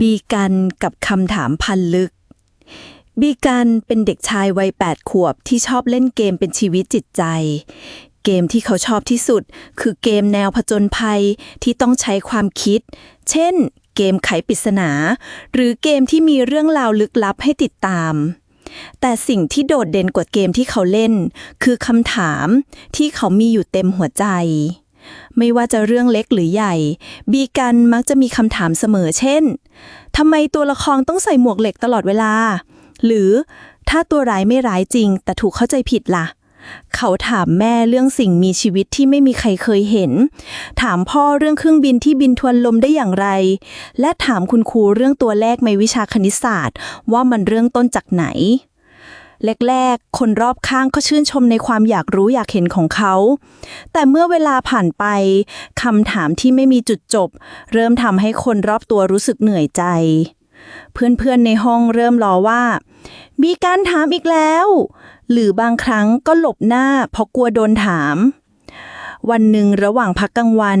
บีกันกับคำถามพันลึก บีกันเป็นเด็กชายวัย 8 ขวบที่ชอบเล่นเกมเป็นชีวิตจิตใจ เกมที่เขาชอบที่สุด คือเกมแนวผจญภัยที่ต้องใช้ความคิด เช่น เกมไขปริศนา หรือเกมที่มีเรื่องราวลึกลับให้ติดตาม แต่สิ่งที่โดดเด่นกว่าเกมที่เขาเล่น คือคำถามที่เขามีอยู่เต็มหัวใจ ไม่ว่าจะเรื่องเล็กหรือใหญ่ บีกันมักจะมีคำถามเสมอเช่นทำไมตัวละครต้องใส่หมวกเหล็กตลอดเวลา หรือถ้าตัวร้ายไม่ร้ายจริง แต่ถูกเข้าใจผิดล่ะ เขาถามแม่เรื่องสิ่งมีชีวิตที่ไม่มีใครเคยเห็น ถามพ่อเรื่องเครื่องบินที่บินทวนลมได้อย่างไร และถามคุณครูเรื่องตัวเลขในวิชาคณิตศาสตร์ ว่ามันเรื่องต้นจากไหน แรกๆ คนรอบข้างก็ชื่นชมในความอยากรู้อยากเห็นของเขา แต่เมื่อเวลาผ่านไปคำถามที่ไม่มีจุดจบ เริ่มทำให้คนรอบตัวรู้สึกเหนื่อยใจ เพื่อนๆในห้องเริ่มรอว่า มีการถามอีกแล้ว หรือบางครั้งก็หลบหน้าเพราะกลัวโดนถาม วันหนึ่งระหว่างพักกลางวัน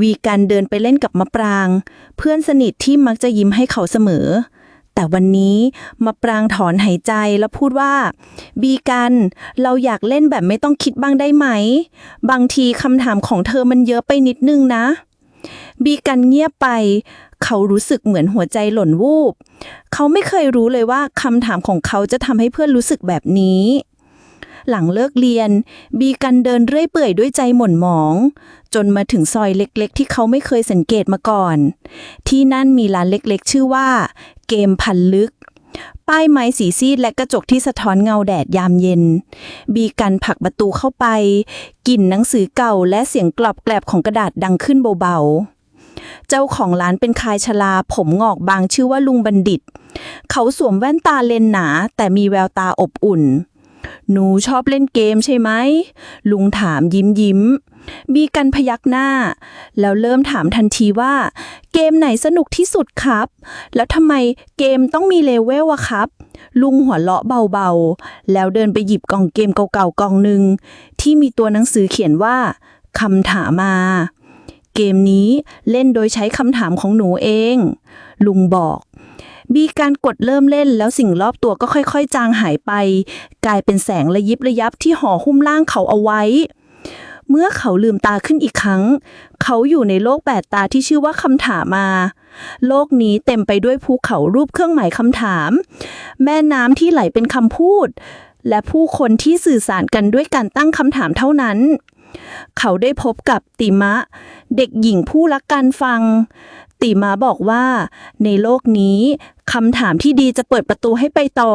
วีกันเดินไปเล่นกับมะปราง เพื่อนสนิทที่มักจะยิ้มให้เขาเสมอ แต่วันนี้มาปรางถอนหายใจแล้วพูดว่า บีกัน เราอยากเล่นแบบไม่ต้องคิดบ้างได้ไหม บางทีคำถามของเธอมันเยอะไปนิดนึงนะ บีกันเงียบไป เขารู้สึกเหมือนหัวใจหล่นวูบ เขาไม่เคยรู้เลยว่าคำถามของเขาจะทำให้เพื่อนรู้สึกแบบนี้ หลังเลิกเรียน บีกันเดินเรื่อยเปื่อยด้วยใจหม่นหมอง จนมาถึงซอยเล็กๆ ที่เขาไม่เคยสังเกตมาก่อน ที่นั่นมีร้านเล็กๆ ชื่อว่า เกมพันลึก ป้ายไม้สีซีดและกระจกที่สะท้อนเงาแดดยามเย็น บีกันผลักประตูเข้าไปกลิ่นหนังสือเก่าและเสียงกรอบแกรบของกระดาษดังขึ้นเบาๆ เจ้าของร้านเป็นชายชราผมงอกบางชื่อว่าลุงบัณฑิตเขาสวมแว่นตาเลนส์หนา แต่มีแววตาอบอุ่น หนูชอบเล่นเกมใช่ไหม ลุงถามยิ้มยิ้ม บีกันพยักหน้า แล้วเริ่มถามทันทีว่า เกมไหนสนุกที่สุดครับ แล้วทำไมเกมต้องมีเลเวลอะครับ ลุงหัวเราะเบาๆ แล้วเดินไปหยิบกล่องเกมเก่าๆกล่องหนึ่งที่มีตัวหนังสือเขียนว่าคำถามมา เกมนี้เล่นโดยใช้คำถามของหนูเอง ลุงบอก บีการกดเริ่มเล่นแล้วสิ่งรอบตัวก็ค่อยๆ จางหายไป กลายเป็นแสงระยิบระยับที่ห่อหุ้มร่างเขาเอาไว้ เมื่อเขาลืมตาขึ้นอีกครั้ง เขาอยู่ในโลกแปดตาที่ชื่อว่าคำถามมา โลกนี้เต็มไปด้วยภูเขารูปเครื่องหมายคำถาม แม่น้ำที่ไหลเป็นคำพูด และผู้คนที่สื่อสารกันด้วยการตั้งคำถามเท่านั้น เขาได้พบกับติมะ เด็กหญิงผู้รักการฟัง ติมาบอกว่า ในโลกนี้คำถามที่ดีจะเปิดประตูให้ไปต่อ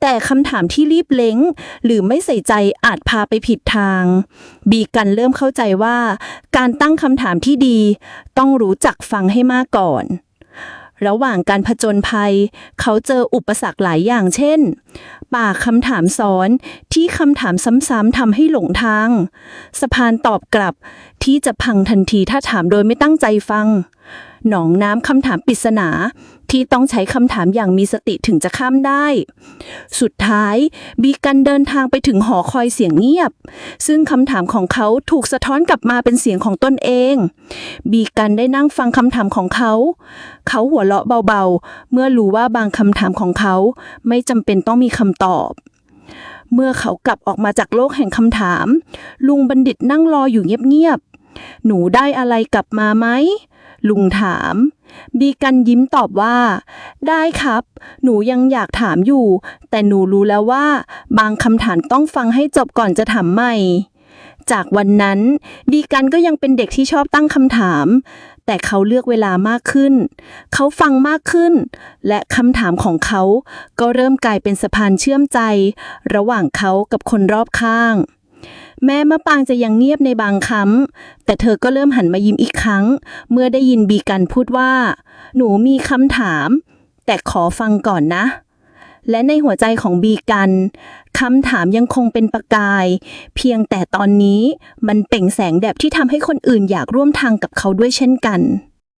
แต่คำถามที่รีบเล้ง หรือไม่ใส่ใจอาจพาไปผิดทาง บีกันเริ่มเข้าใจว่า การตั้งคำถามที่ดี ต้องรู้จักฟังให้มากก่อน ระหว่างการผจญภัย เขาเจออุปสรรคหลายอย่างเช่นป่าคำถามซ้อนที่คำถามซ้ำๆทำให้หลงทาง สะพานตอบกลับที่จะพังทันทีถ้าถามโดยไม่ตั้งใจฟัง หนองน้ำคำถามปริศนาที่ต้องใช้คำถามอย่างมีสติถึงจะข้ามได้ สุดท้ายบีกันเดินทางไปถึงหอคอยเสียงเงียบ ซึ่งคำถามของเขาถูกสะท้อนกลับมาเป็นเสียงของตนเอง บีกันได้นั่งฟังคำถามของเขา เขาหัวเราะเบาๆ เมื่อรู้ว่าบางคำถามของเขาไม่จำเป็นต้องมีคำตอบ เมื่อเขากลับออกมาจากโลกแห่งคำถาม ลุงบัณฑิตนั่งรออยู่เงียบๆ หนูได้อะไรกลับมาไหม ลุงถาม บีกันยิ้มตอบว่า ได้ครับ หนูยังอยากถามอยู่ แต่หนูรู้แล้วว่า บางคำถามต้องฟังให้จบก่อนจะถามใหม่จากวันนั้น บีกันก็ยังเป็นเด็กที่ชอบตั้งคำถาม แต่เขาเลือกเวลามากขึ้น เขาฟังมากขึ้น และคำถามของเขาก็เริ่มกลายเป็นสะพานเชื่อมใจ ระหว่างเขากับคนรอบข้าง แม้มะปางจะยังเงียบในบางคำแต่เธอก็เริ่มหันมายิ้มอีกครั้ง เมื่อได้ยินบีกันพูดว่า หนูมีคำถาม แต่ขอฟังก่อนนะ และในหัวใจของบีกันคำถามยังคงเป็นประกาย เพียงแต่ตอนนี้มันเปล่งแสงแบบที่ทำให้คนอื่นอยากร่วมทางกับเขาด้วยเช่นกัน